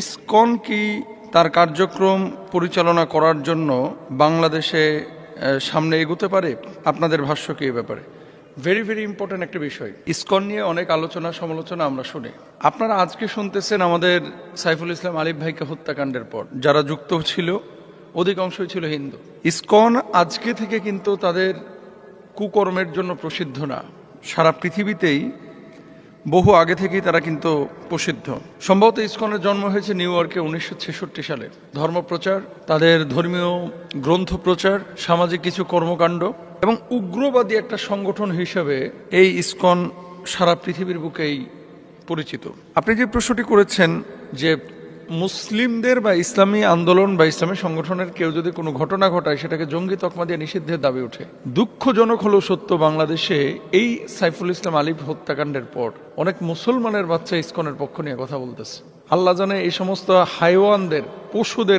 ISKCON কি তার কার্যক্রম পরিচালনা করার জন্য বাংলাদেশে সামনে এগোতে পারে? আপনাদের ভাষ্য কি এ ব্যাপারে? ভেরি ভেরি ইম্পর্ট্যান্ট একটা বিষয়। ইসকন নিয়ে অনেক আলোচনা সমালোচনা আমরা শুনি। আপনারা আজকে শুনতেছেন আমাদের সাইফুল ইসলাম আলিফ ভাইকে হত্যাকাণ্ডের পর। যারা যুক্ত ছিল অধিকাংশই ছিল হিন্দু। ইসকন আজকে থেকে কিন্তু তাদের কুকর্মের জন্য প্রসিদ্ধ না। সারা পৃথিবীতেই বহু আগে থেকেই তারা কিন্তু প্রসিদ্ধ। সম্ভবত ইস্কনের জন্ম হয়েছে নিউ ইয়র্কে উনিশশো ছেষট্টি সালে। ধর্মপ্রচার তাদের ধর্মীয় গ্রন্থ প্রচার, সামাজিক কিছু কর্মকাণ্ড এবং উগ্রবাদী একটা সংগঠন হিসেবে এই ইস্কন সারা পৃথিবীর বুকেই পরিচিত। আপনি যে প্রশ্নটি করেছেন যে মুসলিমদের বা ইসলামী আন্দোলন বা ইসলামী সংগঠনের কেউ যদি কোনো ঘটনা ঘটায়, সেটাকে জঙ্গি তকমা দিয়ে নিষিদ্ধের দাবি ওঠে। দুঃখজনক হলো সত্য, বাংলাদেশে এই সাইফুল ইসলাম আলিফ হত্যাকাণ্ডের পর অনেক মুসলমানের বাচ্চা ইস্কনের পক্ষ নিয়ে কথা বলতেছে। আল্লাহ জানে এই সমস্ত হাইওয়ানদের, পশুদের